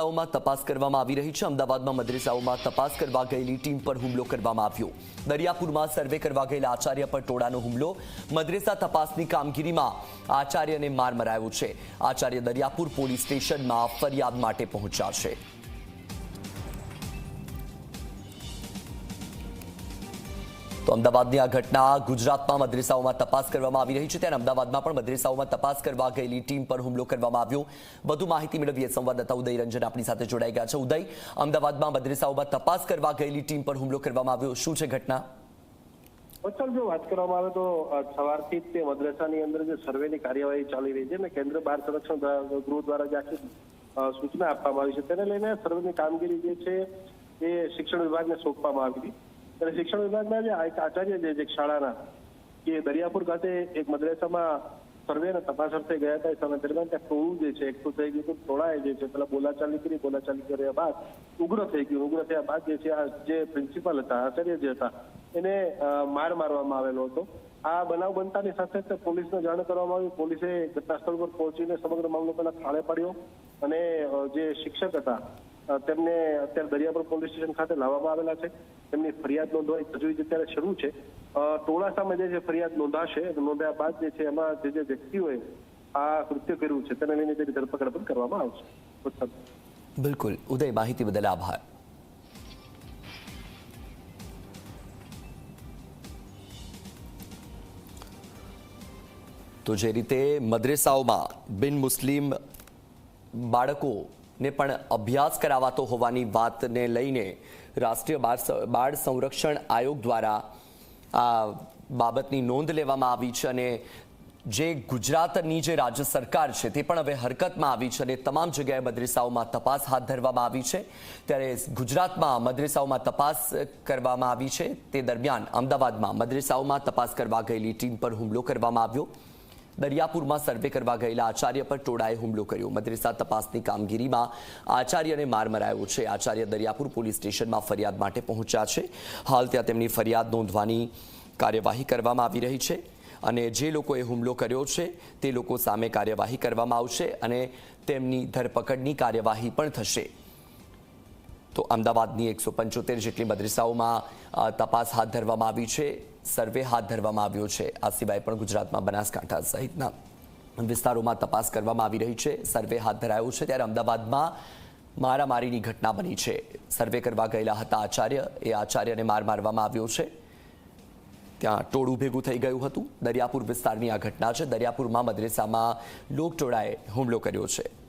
મદ્રેસાઓમાં તપાસ કરવામાં આવી રહી છે. અમદાવાદમાં મદ્રેસાઓમાં તપાસ કરવા ગયેલી ટીમ પર હુમલો કરવામાં આવ્યો. દરિયાપુરમાં સર્વે કરવા ગયેલા આચાર્ય પર ટોળાનો હુમલો. મદ્રેસા તપાસની કામગીરીમાં આચાર્યને માર મરાયો છે. આચાર્ય દરિયાપુર પોલીસ સ્ટેશનમાં ફરિયાદ માટે પહોંચ્યા છે. તો અમદાવાદની આ ઘટના ગુજરાતમાં મદ્રેસાઓમાં તપાસ કરવામાં આવી રહી છે. ત્યારે અમદાવાદમાં પણ મદ્રેસાઓમાં તપાસ કરવા ગયેલી ટીમ પર હુમલો કરવામાં આવ્યો. વધુ માહિતી મેળવીએ સંવાદદાતા ઉદય રંજન આપણી સાથે જોડાઈ ગયા છે. ઉદય, અમદાવાદમાં મદ્રેસાઓમાં તપાસ કરવા ગયેલી ટીમ પર હુમલો કરવામાં આવ્યો. શું છે ઘટના? વત્સલ જો વાત કરવામાં આવે તો સવારથી જ તે મદ્રેસાની અંદર જે સર્વેની કાર્યવાહી ચાલી રહી છે અને કેન્દ્ર બાળ સંરક્ષણ ગૃહ દ્વારા જે આખી સૂચના આપવામાં આવી છે. તેને લઈને સર્વેની કામગીરી જે છે એ શિક્ષણ વિભાગને સોંપવામાં આવી હતી. અને શિક્ષણ વિભાગના જે આચાર્ય જે શાળાના કે દરિયાપુર ખાતે એક મદ્રેસામાં સર્વે અને તપાસ અર્થે ગયા હતા. એ સમય દરમિયાન ત્યાં ટોળું જે છે, એકઠું થઈ ગયું હતું. ટોળાએ જે છે, પેલા બોલાચાલી કરી, બોલાચાલી કર્યા બાદ ઉગ્ર થઈ ગયું. ઉગ્ર થયા બાદ જે છે, આ જે પ્રિન્સિપાલ હતા, આચાર્ય જે હતા, એને માર મારવામાં આવેલો હતો. આ બનાવ બનતાની સાથે જ પોલીસને જાણ કરવામાં આવી. પોલીસે ઘટના સ્થળ પર પહોંચીને સમગ્ર મામલો પહેલા થાળે પાડ્યો અને જે શિક્ષક હતા તેમને અત્યારે દરિયાપુર પોલીસ સ્ટેશન ખાતે લાવવામાં આવેલા છે. તેમની ફરિયાદ નોંધવાની તજવીજ અત્યારે શરૂ છે. ટોળાસામાં ટોળા સામે જે છે ફરિયાદ નોંધાશે નોંધ્યા બાદ જે છે એમાં જે જે વ્યક્તિઓએ આ કૃત્ય કર્યું છે તેને લઈને તેની ધરપકડ પણ કરવામાં આવશે. બિલકુલ. ઉદય, માહિતી બદલ આભાર. તો જે રીતે મદ્રેસાઓમાં બિન મુસ્લિમ બાળકોને પણ અભ્યાસ કરાવાતો હોવાની વાતને લઈને રાષ્ટ્રીય બાળ બાળ સંરક્ષણ આયોગ દ્વારા આ બાબતની નોંધ લેવામાં આવી છે અને જે ગુજરાતની જે રાજ્ય સરકાર છે તે પણ હવે હરકતમાં આવી છે અને તમામ જગ્યાએ મદ્રેસાઓમાં તપાસ હાથ ધરવામાં આવી છે. ત્યારે ગુજરાતમાં મદ્રેસાઓમાં તપાસ કરવામાં આવી છે. તે દરમિયાન અમદાવાદમાં મદ્રેસાઓમાં તપાસ કરવા ગયેલી ટીમ પર હુમલો કરવામાં આવ્યો. દરિયાપુરમાં સર્વે કરવા ગયેલા આચાર્ય પર ટોળાએ હુમલો કર્યો. મદ્રેસા તપાસની કામગીરીમાં આચાર્યને માર મરાયો છે. આચાર્ય દરિયાપુર પોલીસ સ્ટેશનમાં ફરિયાદ માટે પહોંચ્યા છે. હાલ ત્યાં તેમની ફરિયાદ નોંધવાની કાર્યવાહી કરવામાં આવી રહી છે અને જે લોકોએ હુમલો કર્યો છે તે લોકો સામે કાર્યવાહી કરવામાં આવશે અને તેમની ધરપકડની કાર્યવાહી પણ થશે. તો અમદાવાદની એકસો પંચોતેર જેટલી મદ્રેસાઓમાં તપાસ હાથ ધરવામાં આવી છે. સર્વે હાથ ધરવામાં આવ્યો છે. આ સિવાય પણ ગુજરાતમાં બનાસકાંઠા સહિતના વિસ્તારોમાં તપાસ કરવામાં આવી રહી છે. સર્વે હાથ ધરાયો છે ત્યારે અમદાવાદમાં મારામારીની ઘટના બની છે. સર્વે કરવા ગયેલા હતા આચાર્ય. એ આચાર્યને માર મારવામાં આવ્યો છે. ત્યાં ટોળું ભેગું થઈ ગયું હતું. દરિયાપુર વિસ્તારની આ ઘટના છે. દરિયાપુરમાં મદ્રેસામાં લોકટોળાએ હુમલો કર્યો છે.